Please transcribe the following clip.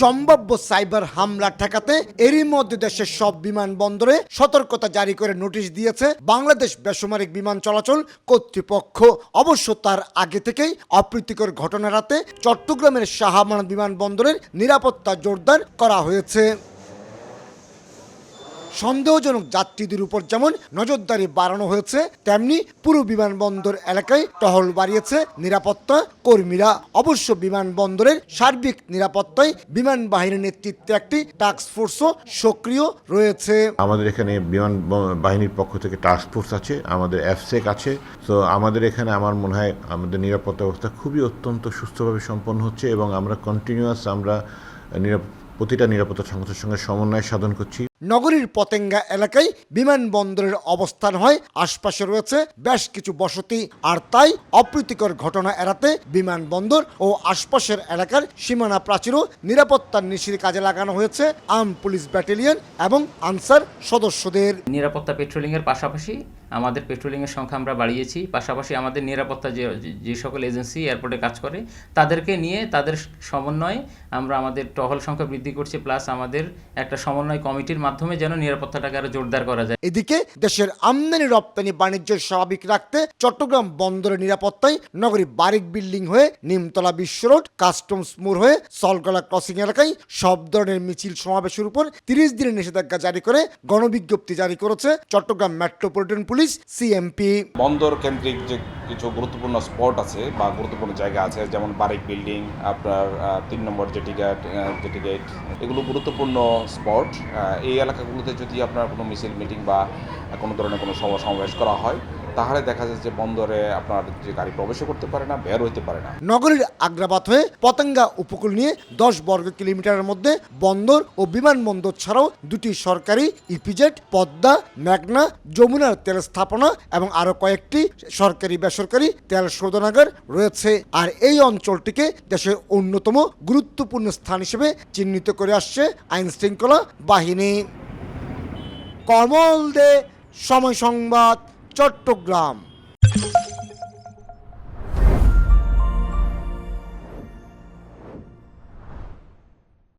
সম্ভাব্য সাইবার হামলা ঠেকাতে এরই মধ্যে দেশের সব বিমানবন্দরে সতর্কতা জারি করে নোটিশ দিয়েছে বাংলাদেশ বেসামরিক বিমান চলাচল কর্তৃপক্ষ। অবশ্য তার আগে থেকেই অপ্রীতিকর ঘটনা রাতে চট্টগ্রামের শাহমানত বিমানবন্দরের নিরাপত্তা জোরদার করা হয়েছে। সন্দেহজনক যাত্রীদের উপর যেমন নজরদারি বাড়ানো হয়েছে, তেমনি পুরো বিমানবন্দর এলাকায় টহল বাড়িয়েছে নিরাপত্তা কর্মীরা। অবশ্য বিমানবন্দরের সার্বিক নিরাপত্তায় বিমান বাহিনীর নেতৃত্বে একটি টাস্ক ফোর্সও সক্রিয় রয়েছে। আমাদের এখানে বিমান বাহিনীর পক্ষ থেকে টাস্ক ফোর্স আছে, আমাদের এফসেক আছে। তো আমাদের এখানে আমার মনে হয় আমাদের নিরাপত্তা ব্যবস্থা খুবই অত্যন্ত সুস্থভাবে সম্পন্ন হচ্ছে এবং আমরা কন্টিনিউয়াস আমরা নিরাপ- প্রতিটা নিরাপত্তা সংস্থার সঙ্গে সমন্বয় সাধন করছি। নগরীর পতেঙ্গা এলাকায় বিমানবন্দরের অবস্থান হয় আশপাশে রয়েছে বেশ কিছু বসতি। আর তাই অপ্রীতিকর ঘটনা এড়াতে বিমানবন্দর ও আশপাশের এলাকার সীমানা প্রাচীরও নিরাপত্তার নিশির কাজে লাগানো হয়েছে আর্ম পুলিশ ব্যাটালিয়ন এবং আনসার সদস্যদের। নিরাপত্তা পেট্রোলিংয়ের পাশাপাশি আমাদের পেট্রোলিংয়ের সংখ্যা আমরা বাড়িয়েছি। পাশাপাশি আমাদের নিরাপত্তা যে যে সকল এজেন্সি এয়ারপোর্টে কাজ করে, তাদেরকে নিয়ে তাদের সমন্বয়ে আমরা আমাদের টহল সংখ্যা বৃদ্ধি করছি প্লাস আমাদের একটা সমন্বয় কমিটির মাধ্যমে যেন নিরাপত্তাটাকে আরও জোরদার করা যায়। এদিকে দেশের আমদানি, রপ্তানি, বাণিজ্য স্বাভাবিক রাখতে চট্টগ্রাম বন্দরের নিরাপত্তায় নগরী বারিক বিল্ডিং হয়ে নিমতলা বিশ্ব রোড, কাস্টমস মোড় হয়ে সলগলা ক্রসিং এলাকায় সব ধরনের মিছিল সমাবেশের উপর তিরিশ দিনের নিষেধাজ্ঞা জারি করে গণবিজ্ঞপ্তি জারি করেছে চট্টগ্রাম মেট্রোপলিটন পুলিশ। সিএমপি বন্দর কেন্দ্রিক যে কিছু গুরুত্বপূর্ণ স্পট আছে বা গুরুত্বপূর্ণ জায়গা আছে, যেমন বারিক বিল্ডিং, আপনার তিন নম্বর জেটি গেট জেটি গেট, এগুলো গুরুত্বপূর্ণ স্পট। এই এলাকাগুলোতে যদি আপনার কোনো মিছিল, মিটিং বা কোনো ধরনের কোনো সমাবেশ করা হয় তাহলে দেখা যায় যে বন্দরে আপনার যে গাড়ি প্রবেশ করতে পারে না, বের হইতে পারে না। নগরীর আগ্রাবাদ হয়ে পতেঙ্গা উপকূল নিয়ে দশ বর্গ কিলোমিটারের মধ্যে বন্দর ও বিমানবন্দর ছাড়াও দুটি সরকারি ইপিজেড, পদ্মা মেঘনা যমুনার তেল স্থাপনা এবং আরও কয়েকটি সরকারি বেসরকারি তেল শোধনাগার রয়েছে। আর এই অঞ্চলটিকে দেশের অন্যতম গুরুত্বপূর্ণ স্থান হিসেবে চিহ্নিত করে আসছে আইন শৃঙ্খলা বাহিনী। কমল দে, সময় সংবাদ। চট্টগ্রাম।